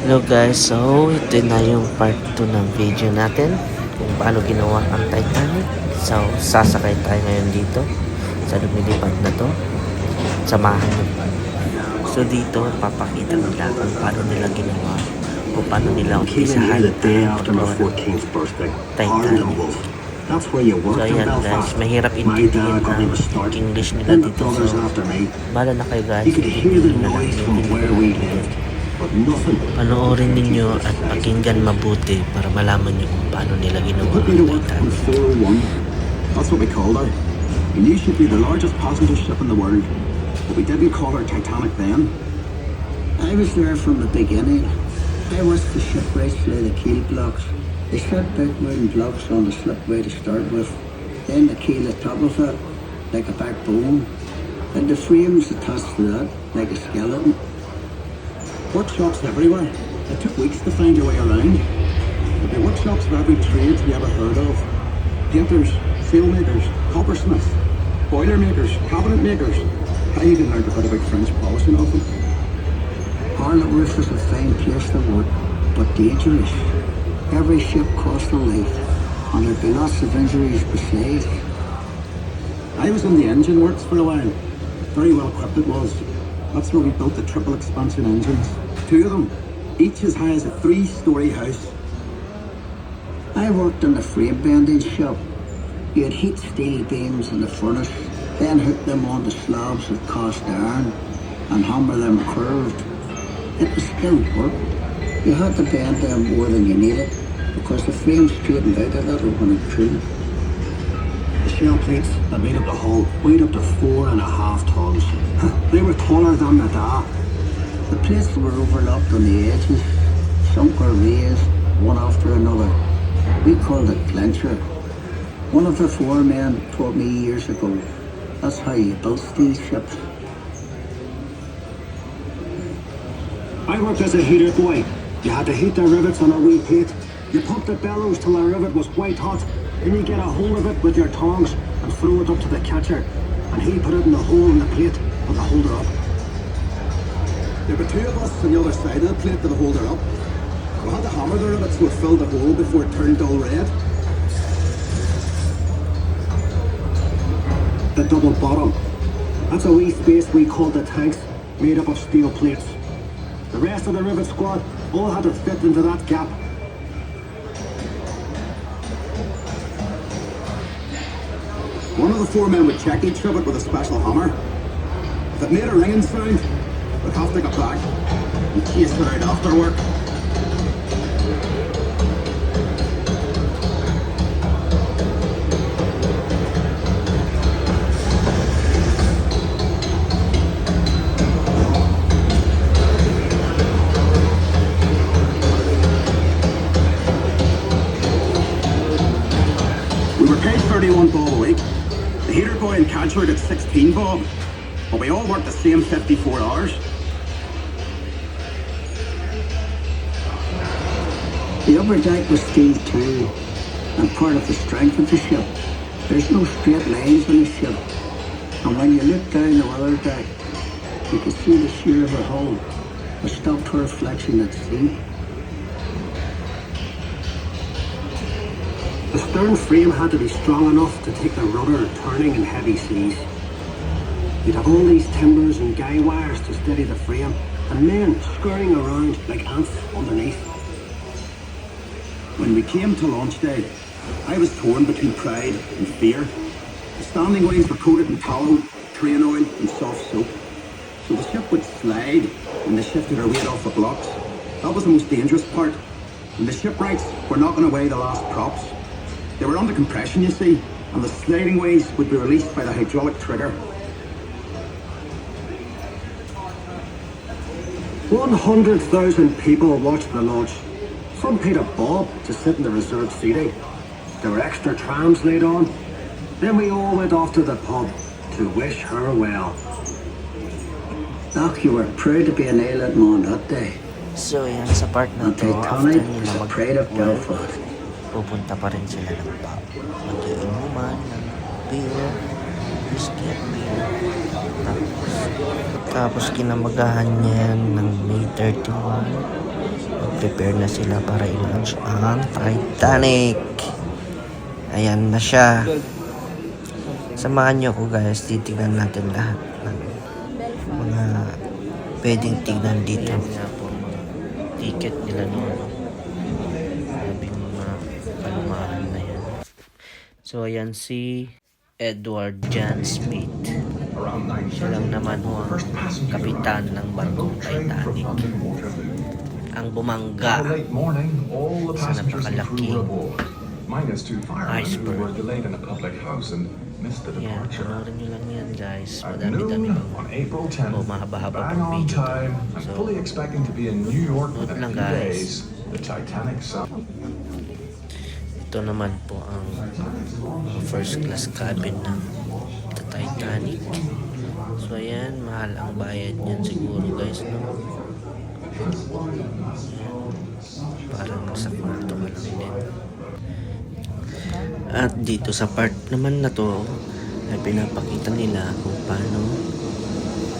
Hello guys, so ito na yung part 2 ng video natin kung paano ginawa ang Titanic. So, sasakay tayo ngayon dito sa lumilipad na to. Samahan nyo. So dito, papakita nila kung paano nila ginawa kung paano nila umpisahan ang after my paggawa ng 14th birthday. Titanic. So ayan guys, mahirap intindihin ang. English nila dito. So, bala na kayo guys. Intindihin na lang yung Panoorin ninyo at pakinggan mabuti para malaman nyo kung paano nila ginawa ang Titanic. 401. That's what we called her. We knew she'd be the largest passenger ship in the world, but we didn't call her Titanic then. I was there from the beginning. I watched the ship right through the keel blocks. They set big wooden blocks on the slipway to start with, then the keel at top of it, like a backbone, and the frames attached to that, like a skeleton. Workshops everywhere. It took weeks to find your way around. There'd be workshops for every trade you ever heard of. Painters, sailmakers, coppersmiths, boiler makers, cabinet makers. I even learned a bit about French polishing of them. Harlem Roof is a fine place to work, but dangerous. Every ship cost a life, and there'd be lots of injuries besides. I was in the engine works for a while. Very well equipped it was. That's where we built the triple expansion engines. Two of them, each as high as a three-story house. I worked in the frame bending shop. You'd heat steel beams in the furnace, then hook them onto slabs of cast iron and hammer them curved. It was skilled work. You had to bend them more than you needed because the frame straightened out a little when it cooled. The shell plates that made up the hull weighed up to four and a half tons. They were taller than the da. The plates were overlapped on the edges. Some were raised, one after another. We called it clincher. One of the foremen taught me years ago. That's how you built steel ships. I worked as a heater boy. You had to heat the rivets on a wee plate. You pumped the bellows till the rivet was white hot. Then you get a hold of it with your tongs and throw it up to the catcher. And he put it in the hole in the plate with the holder up. There were two of us on the other side of the plate with hold holder up. We had to hammer the rivet so it filled the hole before it turned dull red. The double bottom. That's a wee space we called the tanks, made up of steel plates. The rest of the rivet squad all had to fit into that gap. One of the four men would check each rivet with a special hammer. If it made a ringing sound, we'd have to get back and chase it out after work. We were paid 31 bob a week. The heater boy and catcher got 16 bob, but we all worked the same 54 hours. The upper deck was steel too, and part of the strength of the ship. There's no straight lines on the ship, and when you look down the weather deck, you can see the sheer of the hull, a stopped to reflection at sea. The stern frame had to be strong enough to take the rudder turning in heavy seas. You'd have all these timbers and guy wires to steady the frame, and men scurrying around like ants underneath. When we came to launch day, I was torn between pride and fear. The standing ways were coated in tallow, train oil, and soft soap. So the ship would slide when they shifted her weight off the blocks. That was the most dangerous part. And the shipwrights were knocking away the last props. They were under compression, you see, and the sliding ways would be released by the hydraulic trigger. 100,000 people watched the launch. Some paid a bob to sit in the reserved seating. There were extra trams laid on. Then we all went off to the pub to wish her well. Doc, you were proud to be an island man that day. So yan, sa part na to, after nila mag pupunta pa rin sila ng pub. Mag-iinuman ng beer, whiskey at beer. Tapos, tapos kinamagahan niya ng May 31. Prepare na sila para i-launch ang Titanic. Ayan na siya. Samahan niyo ko guys. Titignan natin lahat ng mga pwedeng tignan dito. Ayan nga po mga ticket nila noon. Sabi mga kalamahan na yan. So ayan si Edward John Smith. Siya lang naman ho ang kapitan ng barkong Titanic. Ang bumangga. morning, all the Sa who iceberg. Yan, panoorin nyo lang yan guys. Madami-dami April 10th, Oh, mahaba-haba pang video to. time, and So, fully expecting to be in New within a lang, guys. Ito naman po ang first class cabin ng the Titanic. So ayan, mahal ang bayad niyan siguro guys. No? Parang sa kwarto ka lang din. At dito sa part naman na to, ay pinapakita nila kung paano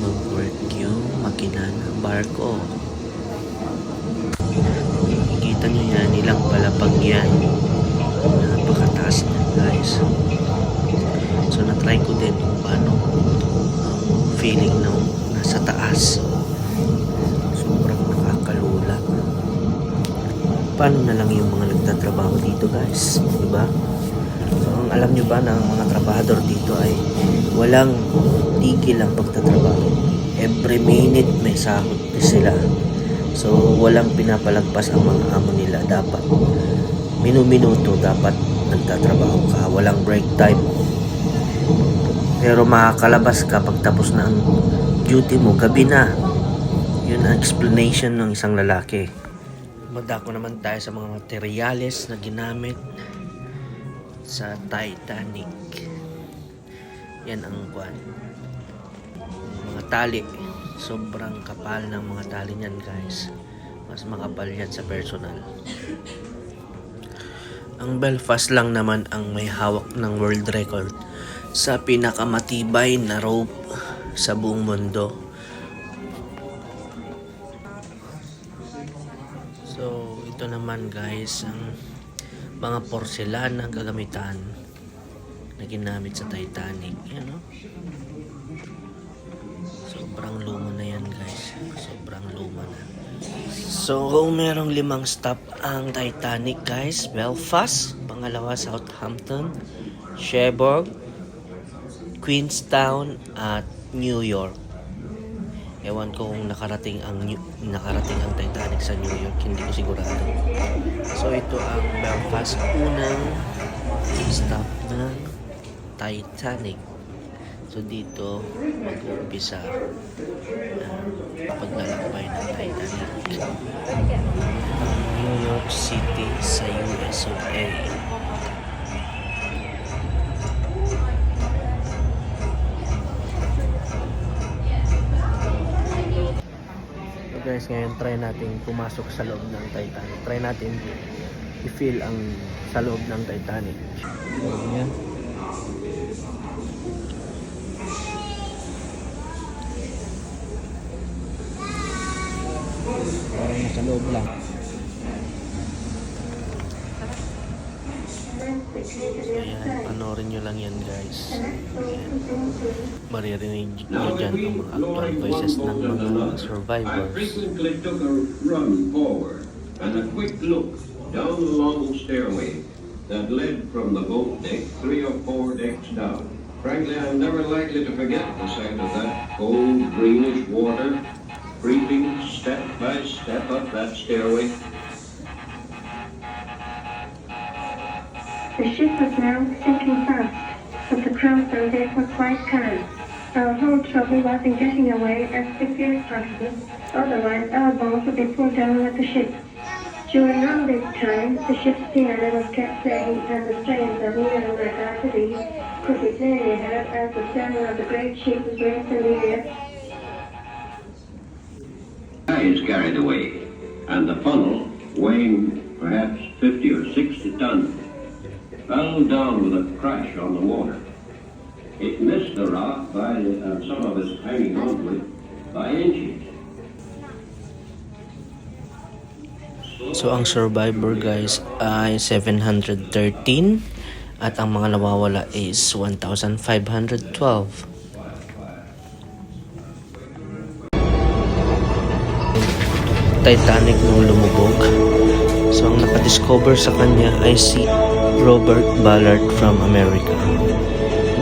mag-work yung makina ng barko. Nakikita nyo yan, ilang palapag yan. Napakataas niya guys. So na-try ko din kung paano ang feeling ng nasa taas. Paano na lang yung mga nagtatrabaho dito guys? Diba? So, ang alam nyo ba na ang mga trabahador dito ay walang tigil ang pagtatrabaho. Every minute may sahod sila. So, walang pinapalagpas ang mga amo nila. Dapat minu-minuto dapat nagtatrabaho ka. Walang break time. Pero makakalabas ka pag tapos na ang duty mo, gabi na. Yun ang explanation ng isang lalaki. Madako naman tayo sa mga materyales na ginamit sa Titanic. Yan ang kwan. Mga tali. Sobrang kapal ng mga tali niyan guys. Mas makapal yan sa personal. Ang Belfast lang naman ang may hawak ng world record sa pinakamatibay na rope sa buong mundo. So, ito naman guys ang mga porselana gagamitan na ginamit sa Titanic. Yan o. Sobrang luma na yan guys. Sobrang luma na. So, kung merong limang stop ang Titanic guys, Belfast, pangalawa Southampton, Cherbourg, Queenstown, at New York. Ewan ko kung nakarating ang New- nakarating ang Titanic sa New York, hindi ko sigurado. So ito ang Belfast unang stop ng Titanic. So dito mag-uumpisa ang paglalakbay ng Titanic. New York City sa US of A. guys, ngayon try natin pumasok sa loob ng Titanic. Try natin i-feel ang sa loob ng Titanic. Loob niya. Parang nasa loob lang. Ayan, panoorin nyo lang yan guys. Ayan. Maririnig nyo dyan ang mga actual voices ng mga I survivors. frequently took run forward and a quick look down the long stairway that led from the boat deck three or four decks down. Frankly, I'm never likely to forget the sight of that cold, greenish water creeping step by step up that stairway. The ship was now sinking fast, but the crew on deck were quite calm. Our whole trouble was in getting away as quickly as possible, otherwise our boat would be pulled down with the ship. During all this time, the ship's piano was kept playing and the strains of Neil McAfee could be plainly heard as the stern of the great ship was raised in the air is carried away, and the funnel, weighing perhaps 50 or 60 tons, fell down with a crash on the water. It missed the rock by, uh, some of us hanging onto it, by inches. So ang survivor guys ay 713 at ang mga nawawala is 1,512. Titanic nung lumubog. So ang nakadiscover sa kanya ay si Robert Ballard from America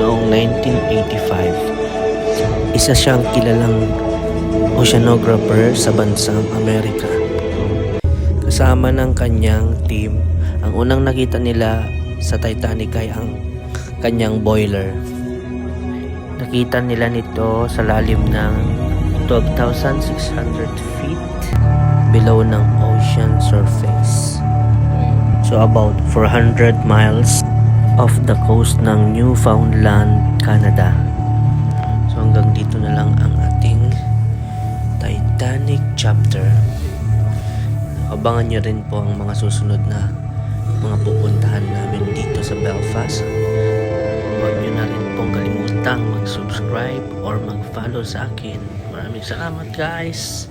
noong 1985. Isa siyang kilalang oceanographer sa bansang Amerika. Kasama ng kanyang team, ang unang nakita nila sa Titanic ay ang kanyang boiler. Nakita nila nito sa lalim ng 12,600 feet below ng ocean surface. So about 400 miles off the coast ng Newfoundland, Canada. So hanggang dito na lang ang ating Titanic chapter. Abangan nyo rin po ang mga susunod na mga pupuntahan namin dito sa Belfast. Huwag nyo na rin pong kalimutang mag-subscribe or mag-follow sa akin. Maraming salamat guys!